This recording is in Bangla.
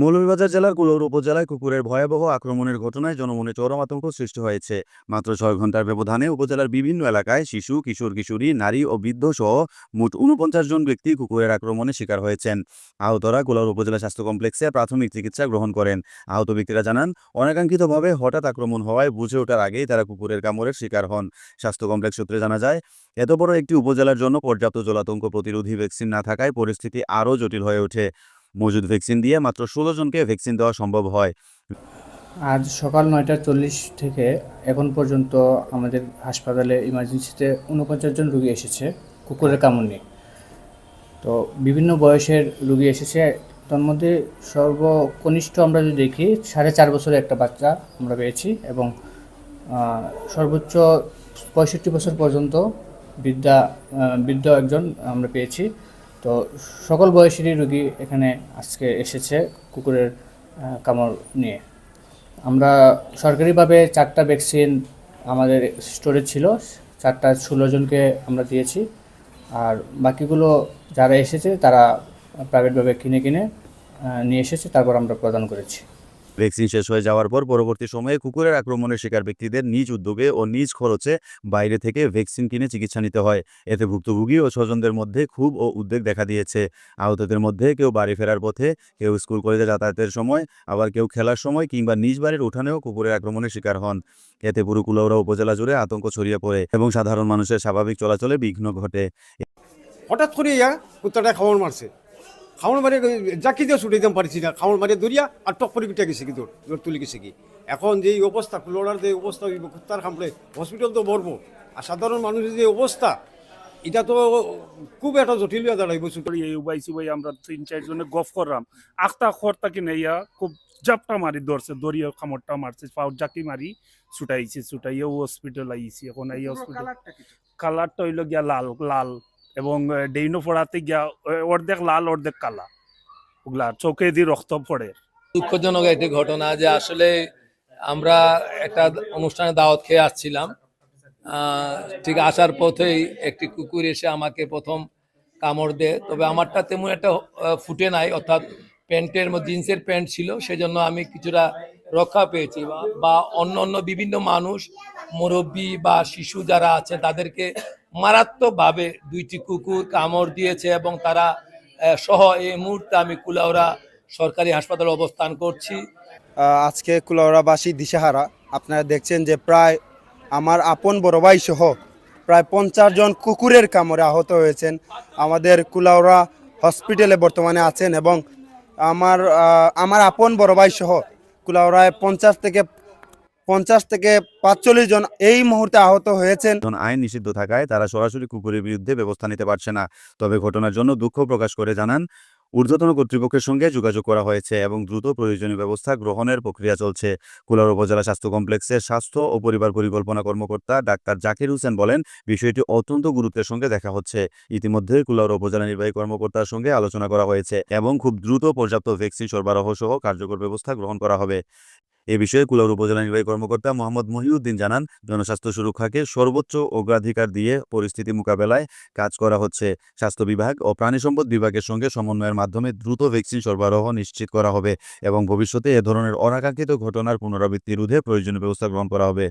মৌলভীবাজার জেলার কুলৌর উপজেলায় কুকুরের ভয়াবহ আক্রমণের ঘটনায় জনমনে চরম আতঙ্ক সৃষ্টি হয়েছে। মাত্র ছয় ঘণ্টার ব্যবধানে উপজেলার বিভিন্ন এলাকায় শিশু, কিশোর, কিশোরী, নারী ও বৃদ্ধ সহ মোট উনপঞ্চাশ জন ব্যক্তি কুকুরের আক্রমণে শিকার হয়েছেন। আহতরা কুলৌর উপজেলা স্বাস্থ্য কমপ্লেক্সে প্রাথমিক চিকিৎসা গ্রহণ করেন। আহত ব্যক্তিরা জানান, অনাকাঙ্ক্ষিতভাবে হঠাৎ আক্রমণ হওয়ায় বুঝে ওঠার আগেই তারা কুকুরের কামড়ের শিকার হন। স্বাস্থ্য কমপ্লেক্স সূত্রে জানা যায়, এত বড় একটি উপজেলার জন্য পর্যাপ্ত জলাতঙ্ক প্রতিরোধী ভ্যাকসিন না থাকায় পরিস্থিতি আরও জটিল হয়ে ওঠে। মজুদ ভ্যাকসিন দিয়ে মাত্র ষোলো জনকে ভ্যাকসিন দেওয়া সম্ভব হয়। আজ সকাল নয়টা চল্লিশ থেকে এখন পর্যন্ত আমাদের হাসপাতালে ইমার্জেন্সিতে উনপঞ্চাশ জন রুগী এসেছে কুকুরের কামড় তো বিভিন্ন বয়সের রুগী এসেছে তার মধ্যে সর্বকনিষ্ঠ আমরা যদি দেখি, সাড়ে চার বছরের একটা বাচ্চা আমরা পেয়েছি এবং সর্বোচ্চ পঁয়ষট্টি বছর পর্যন্ত বৃদ্ধা বৃদ্ধ একজন আমরা পেয়েছি। তো সকল বয়সেরই রুগী এখানে আজকে এসেছে কুকুরের কামড় নিয়ে। আমরা সরকারিভাবে চারটা ভ্যাকসিন আমাদের স্টোরে ছিল, চারটা ষোলো জনকে আমরা দিয়েছি। আর বাকিগুলো যারা এসেছে তারা প্রাইভেটভাবে কিনে কিনে নিয়ে এসেছে, তারপর আমরা প্রদান করেছি। ভ্যাকসিন শেষ হয়ে যাওয়ার পর পরবর্তী সময়ে কুকুরের আক্রমণের শিকার ব্যক্তিদের নিজ উদ্যোগে ও নিজ খরচে বাইরে থেকে ভ্যাকসিন কিনে চিকিৎসা নিতে হয়। এতে ভুক্তভোগী ও স্বজনদের মধ্যে খুব ও উদ্বেগ দেখা দিয়েছে। আহতদের মধ্যে কেউ বাড়ি ফেরার পথে, কেউ স্কুল কলেজে যাতায়াতের সময়, আবার কেউ খেলার সময় কিংবা নিজ বাড়ির উঠানেও কুকুরের আক্রমণের শিকার হন। এতে পুরো কুলাউড়া উপজেলা জুড়ে আতঙ্ক ছড়িয়ে পড়ে এবং সাধারণ মানুষের স্বাভাবিক চলাচলে বিঘ্ন ঘটে। হঠাৎ করে ইয়া কুত্তাটা খাওয়ার মারছে। খাওয়ার মারে জাকি দিয়ে ছুটে দিতে পারছি না খাওয়ার মারে দরিয়া আর টক করে পিঠা গেছে কি দৌড় দৌড় তুলে গেছে কি এখন যে অবস্থা কুলোড়ার যে অবস্থা কুত্তার খামলে হসপিটাল তো বলব আর সাধারণ মানুষের যে অবস্থা এটা তো খুব একটা জটিল হয়ে দাঁড়াইব। এই উবাইছি ভাই আমরা তিন চারজনে গফ করলাম। আখতা খরতা কিনে ইয়া খুব জাপটা মারি ধরছে দরিয়া খামরটা মারছে পাও জাকি মারি ছুটাইছে ছুটাইয়া হসপিটাল আইছি এখন এই হসপিটাল কালারটা হইল গিয়া লাল লাল। এবং ডেইনো পড়াতে গিয়া অর্ধেক লাল, অর্ধেক কালা। ওগুলা চোখে দিয়ে রক্ত পড়ে। দুঃখজনক একটি ঘটনা যে আসলে আমরা একটা অনুষ্ঠানে দাওয়াত খেয়ে আসছিলাম। ঠিক আসার পথেই একটি কুকুর এসে আমাকে প্রথম কামড় দেয়। তবে আমারটা তেমন একটা ফুটে নাই, অর্থাৎ প্যান্টের জিন্সের প্যান্ট ছিল, সেজন্য আমি কিছুটা রক্ষা পেয়েছি। বা অন্য অন্য বিভিন্ন মানুষ, মুরব্বী বা শিশু যারা আছে, তাদেরকে মারাত্মকভাবে দুইটি কুকুর কামড় দিয়েছে এবং তারা সহ এই মুহূর্তে আমি কুলাউড়া সরকারি হাসপাতালে অবস্থান করছি। আজকে কুলাউড়াবাসী দিশাহারা, আপনারা দেখছেন যে প্রায় আমার আপন বড় ভাই সহ প্রায় পঞ্চাশ জন কুকুরের কামড়ে আহত হয়েছেন। আমাদের কুলাউড়া হসপিটালে বর্তমানে আছেন এবং আমার আমার আপন বড় ভাই সহ কুলাউড়ায় পঞ্চাশ থেকে পঞ্চাশ থেকে পাঁচচল্লিশ জন এই মুহূর্তে আহত হয়েছেন। আইন নিষিদ্ধ থাকায় তারা সরাসরি কুকুরের বিরুদ্ধে ব্যবস্থা নিতে পারছে না। তবে ঘটনার জন্য দুঃখ প্রকাশ করে জানান, ঊর্ধ্বতন কর্তৃপক্ষের সঙ্গে যোগাযোগ করা হয়েছে এবং দ্রুত প্রয়োজনীয় ব্যবস্থা গ্রহণের প্রক্রিয়া চলছে। কুলার উপজেলা স্বাস্থ্য কমপ্লেক্সের স্বাস্থ্য ও পরিবার পরিকল্পনা কর্মকর্তা ডাক্তার জাকির হোসেন বলেন, বিষয়টি অত্যন্ত গুরুত্বের সঙ্গে দেখা হচ্ছে। ইতিমধ্যে কুলার উপজেলা নির্বাহী কর্মকর্তার সঙ্গে আলোচনা করা হয়েছে এবং খুব দ্রুত পর্যাপ্ত ভ্যাকসিন সরবরাহ সহ কার্যকর ব্যবস্থা গ্রহণ করা হবে। এ বিষয়ে কুলাউড় উপজেলা নির্বাহী কর্মকর্তা মোহাম্মদ মহিউদ্দিন জানান, জনস্বাস্থ্য সুরক্ষাকে সর্বোচ্চ অগ্রাধিকার দিয়ে পরিস্থিতি মোকাবেলায় কাজ করা হচ্ছে। স্বাস্থ্য বিভাগ ও প্রাণী সম্পদ বিভাগের সঙ্গে সমন্বয়ের মাধ্যমে দ্রুত ভ্যাকসিন সরবরাহ নিশ্চিত করা হবে এবং ভবিষ্যতে এ ধরনের অনাকাঙ্ক্ষিত ঘটনার পুনরাবৃত্তি রোধে প্রয়োজনীয় ব্যবস্থা গ্রহণ করা হবে।